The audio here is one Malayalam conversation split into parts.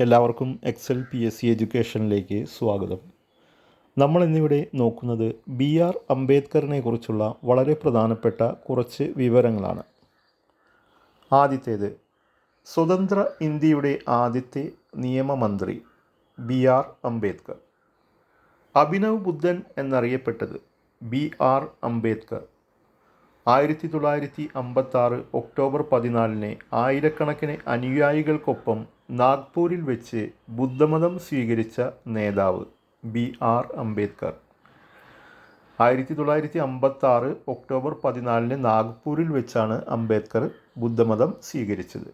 എല്ലാവർക്കും എക്സൽ പി എസ് സി എഡ്യൂക്കേഷനിലേക്ക് സ്വാഗതം. നമ്മൾ ഇന്നിവിടെ നോക്കുന്നത് ബി ആർ അംബേദ്കറിനെ കുറിച്ചുള്ള വളരെ പ്രധാനപ്പെട്ട കുറച്ച് വിവരങ്ങളാണ്. ആദ്യത്തേത് സ്വതന്ത്ര ഇന്ത്യയുടെ ആദ്യത്തെ നിയമമന്ത്രി ബി ആർ അംബേദ്കർ. അഭിനവ് ബുദ്ധൻ എന്നറിയപ്പെട്ടത് ബി ആർ അംബേദ്കർ. ആയിരത്തി തൊള്ളായിരത്തി അമ്പത്തി ആറ് ഒക്ടോബർ പതിനാലിന് ആയിരക്കണക്കിന് അനുയായികൾക്കൊപ്പം നാഗ്പൂരിൽ വെച്ച് ബുദ്ധമതം സ്വീകരിച്ച നേതാവ് ബി ആർ അംബേദ്കർ. ആയിരത്തി തൊള്ളായിരത്തി അമ്പത്തി ആറ് ഒക്ടോബർ പതിനാലിന് നാഗ്പൂരിൽ വെച്ചാണ് അംബേദ്കർ ബുദ്ധമതം സ്വീകരിച്ചത്.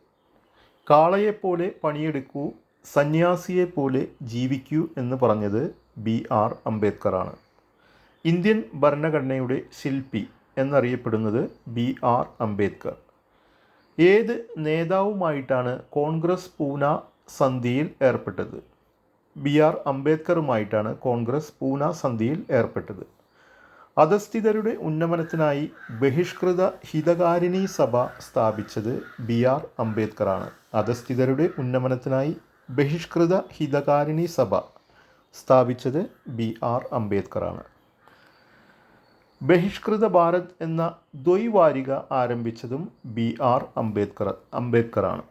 കാളയെപ്പോലെ പണിയെടുക്കൂ സന്യാസിയെപ്പോലെ ജീവിക്കൂ എന്ന് പറഞ്ഞത് ബി ആർ അംബേദ്കറാണ്. ഇന്ത്യൻ ഭരണഘടനയുടെ ശില്പി എന്നറിയപ്പെടുന്നത് ബി ആർ അംബേദ്കർ. ഏത് നേതാവുമായിട്ടാണ് കോൺഗ്രസ് പൂന സന്ധിയിൽ ഏർപ്പെട്ടത്? ബി ആർ അംബേദ്കറുമായിട്ടാണ് കോൺഗ്രസ് പൂന സന്ധിയിൽ ഏർപ്പെട്ടത്. അധസ്ഥിതരുടെ ഉന്നമനത്തിനായി ബഹിഷ്കൃത ഹിതകാരിണി സഭ സ്ഥാപിച്ചത് ബി ആർ അംബേദ്കറാണ്. അധസ്ഥിതരുടെ ഉന്നമനത്തിനായി ബഹിഷ്കൃത ഹിതകാരിണി സഭ സ്ഥാപിച്ചത് ബി ആർ അംബേദ്കറാണ്. ബഹിഷ്കൃത ഭാരത് എന്ന ദ്വൈവാരിക ആരംഭിച്ചതും ബി ആർ അംബേദ്കർ അംബേദ്കറാണ്.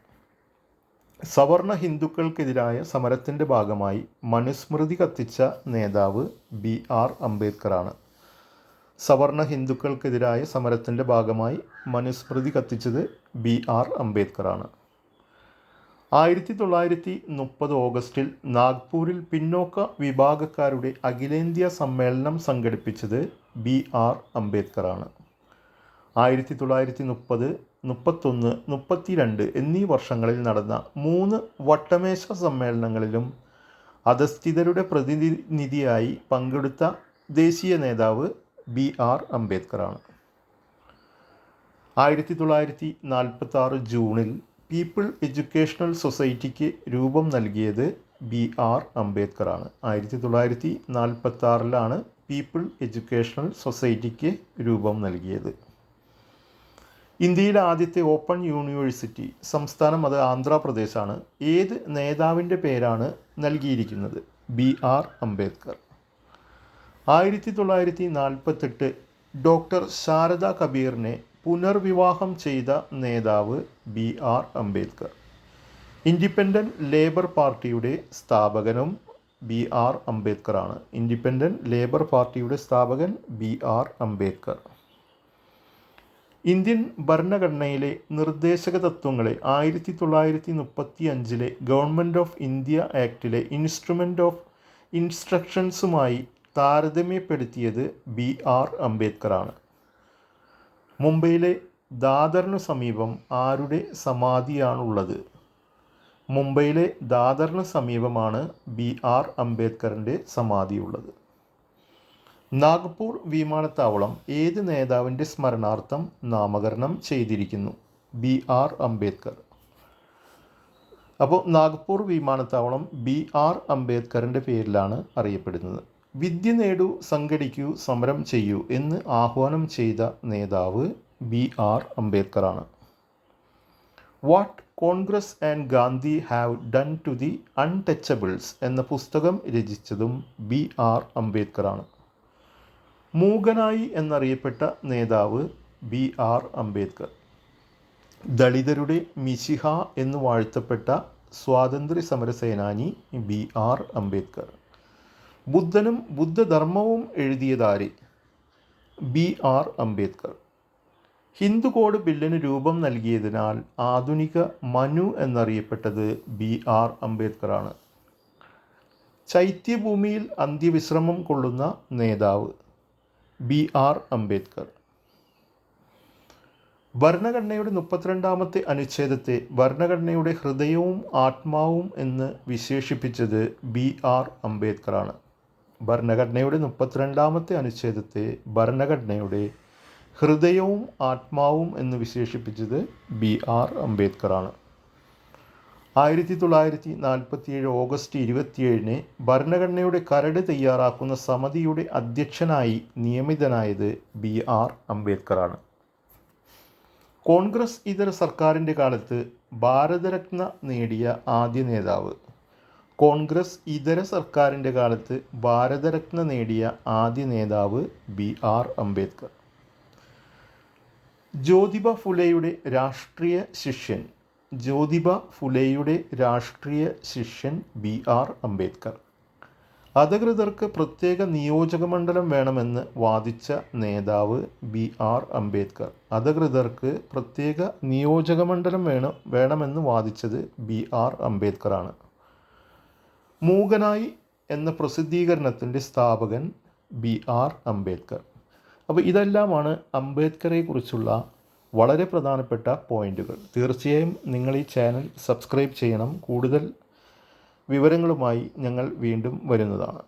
സവർണ ഹിന്ദുക്കൾക്കെതിരായ സമരത്തിന്റെ ഭാഗമായി മനുസ്മൃതി കത്തിച്ച നേതാവ് ബി ആർ അംബേദ്കറാണ്. സവർണ ഹിന്ദുക്കൾക്കെതിരായ സമരത്തിന്റെ ഭാഗമായി മനുസ്മൃതി കത്തിച്ചത് ബി ആർ അംബേദ്കറാണ്. ആയിരത്തി തൊള്ളായിരത്തി മുപ്പത് ഓഗസ്റ്റിൽ നാഗ്പൂരിൽ പിന്നോക്ക വിഭാഗക്കാരുടെ അഖിലേന്ത്യാ സമ്മേളനം സംഘടിപ്പിച്ചത് ബി ആർ അംബേദ്കറാണ്. ആയിരത്തി തൊള്ളായിരത്തി മുപ്പത് മുപ്പത്തൊന്ന് മുപ്പത്തിരണ്ട് എന്നീ വർഷങ്ങളിൽ നടന്ന മൂന്ന് വട്ടമേശ സമ്മേളനങ്ങളിലും അധസ്ഥിതരുടെ പ്രതിനിധിയായി പങ്കെടുത്ത ദേശീയ നേതാവ് ബി ആർ അംബേദ്കറാണ്. ആയിരത്തി തൊള്ളായിരത്തി നാൽപ്പത്തി ആറ് ജൂണിൽ പീപ്പിൾ എഡ്യൂക്കേഷണൽ സൊസൈറ്റിക്ക് രൂപം നൽകിയത് ബി ആർ അംബേദ്കറാണ്. ആയിരത്തി തൊള്ളായിരത്തി നാൽപ്പത്തി ആറിലാണ് പീപ്പിൾ എഡ്യൂക്കേഷണൽ സൊസൈറ്റിക്ക് രൂപം നൽകിയത്. ഇന്ത്യയിലെ ആദ്യത്തെ ഓപ്പൺ യൂണിവേഴ്സിറ്റി സംസ്ഥാനം അത് ആന്ധ്രാപ്രദേശാണ്. ഏത് നേതാവിന്റെ പേരാണ് നൽകിയിരിക്കുന്നത്? B R Ambedkar. ആയിരത്തി തൊള്ളായിരത്തി നാൽപ്പത്തെട്ട് ഡോക്ടർ ശാരദ കബീറിനെ പുനർവിവാഹം ചെയ്ത നേതാവ് B R Ambedkar. Independent labour പാർട്ടിയുടെ സ്ഥാപകനും ബി ആർ അംബേദ്കറാണ്. ഇൻഡിപെൻഡന്റ് ലേബർ പാർട്ടിയുടെ സ്ഥാപകൻ ബി ആർ അംബേദ്കർ. ഇന്ത്യൻ ഭരണഘടനയിലെ നിർദ്ദേശക തത്വങ്ങളെ ആയിരത്തി തൊള്ളായിരത്തി മുപ്പത്തി അഞ്ചിലെ ഗവൺമെന്റ് ഓഫ് ഇന്ത്യ ആക്ടിലെ ഇൻസ്ട്രുമെന്റ് ഓഫ് ഇൻസ്ട്രക്ഷൻസുമായി താരതമ്യപ്പെടുത്തിയത് ബി ആർ അംബേദ്കറാണ്. മുംബൈയിലെ ദാദറിനു സമീപം ആരുടെ സമാധിയാണുള്ളത്? മുംബൈയിലെ ദാദറിന് സമീപമാണ് ബി ആർ അംബേദ്കറിന്റെ സമാധിയുള്ളത്. നാഗ്പൂർ വിമാനത്താവളം ഏത് നേതാവിന്റെ സ്മരണാർത്ഥം നാമകരണം ചെയ്തിരിക്കുന്നു? B R Ambedkar. അപ്പോൾ നാഗ്പൂർ വിമാനത്താവളം ബി ആർ അംബേദ്കറിന്റെ പേരിലാണ് അറിയപ്പെടുന്നത്. വിദ്യ നേടൂ സംഘടിക്കൂ സമരം ചെയ്യൂ എന്ന് ആഹ്വാനം ചെയ്ത നേതാവ് B R അംബേദ്കറാണ്. What Congress and Gandhi have done to the untouchables എന്ന പുസ്തകം രചിച്ചതും ബി ആർ അംബേദ്കറാണ്. മൂകനായി എന്നറിയപ്പെട്ട നേതാവ് ബി ആർ അംബേദ്കർ. ദളിതരുടെ മിശിഹ എന്ന് വാഴ്ത്തപ്പെട്ട സ്വാതന്ത്ര്യ സമര സേനാനി ബി ആർ അംബേദ്കർ. ബുദ്ധനും ബുദ്ധധർമ്മവും എഴുതിയതാര്? B R Ambedkar. Hindu code ബില്ലിന് രൂപം നൽകിയതിനാൽ ആധുനിക മനു എന്നറിയപ്പെട്ടത് ബി ആർ അംബേദ്കറാണ്. ചൈത്യഭൂമിയിൽ അന്ത്യവിശ്രമം കൊള്ളുന്ന നേതാവ് ബി ആർ അംബേദ്കർ. ഭരണഘടനയുടെ മുപ്പത്തിരണ്ടാമത്തെ അനുച്ഛേദത്തെ ഭരണഘടനയുടെ ഹൃദയവും ആത്മാവും എന്ന് വിശേഷിപ്പിച്ചത് ബി ആർ അംബേദ്കറാണ്. ഭരണഘടനയുടെ മുപ്പത്തിരണ്ടാമത്തെ അനുച്ഛേദത്തെ ഭരണഘടനയുടെ ഹൃദയവും ആത്മാവും എന്ന് വിശേഷിപ്പിച്ചത് ബി ആർ അംബേദ്കറാണ്. ആയിരത്തി തൊള്ളായിരത്തി നാൽപ്പത്തിയേഴ് ഓഗസ്റ്റ് ഇരുപത്തിയേഴിന് ഭരണഘടനയുടെ കരട് തയ്യാറാക്കുന്ന സമിതിയുടെ അധ്യക്ഷനായി നിയമിതനായത് ബി ആർ അംബേദ്കറാണ്. കോൺഗ്രസ് ഇതര സർക്കാരിന്റെ കാലത്ത് ഭാരതരത്ന നേടിയ ആദ്യ നേതാവ്. കോൺഗ്രസ് ഇതര സർക്കാരിന്റെ കാലത്ത് ഭാരതരത്ന നേടിയ ആദ്യ നേതാവ് ബി ആർ അംബേദ്കർ. ജ്യോതിബ ഫുലെയുടെ രാഷ്ട്രീയ ശിഷ്യൻ ജ്യോതിബ ഫുലെയുടെ രാഷ്ട്രീയ ശിഷ്യൻ ബി ആർ അംബേദ്കർ. അധികൃതർക്ക് പ്രത്യേക നിയോജക മണ്ഡലം വേണമെന്ന് വാദിച്ച നേതാവ് ബി ആർ അംബേദ്കർ. അധികൃതർക്ക് പ്രത്യേക നിയോജക മണ്ഡലം വേണം വേണമെന്ന് വാദിച്ചത് ബി ആർ അംബേദ്കറാണ്. മൂകനായി എന്ന പ്രസിദ്ധീകരണത്തിന്റെ സ്ഥാപകൻ ബി ആർ അംബേദ്കർ. അപ്പോൾ ഇതെല്ലാമാണ് അംബേദ്കറെ കുറിച്ചുള്ള വളരെ പ്രധാനപ്പെട്ട പോയിന്റുകൾ. തീർച്ചയായും നിങ്ങൾ ഈ ചാനൽ സബ്സ്ക്രൈബ് ചെയ്യണം. കൂടുതൽ വിവരങ്ങളുമായി ഞങ്ങൾ വീണ്ടും വരുന്നതാണ്.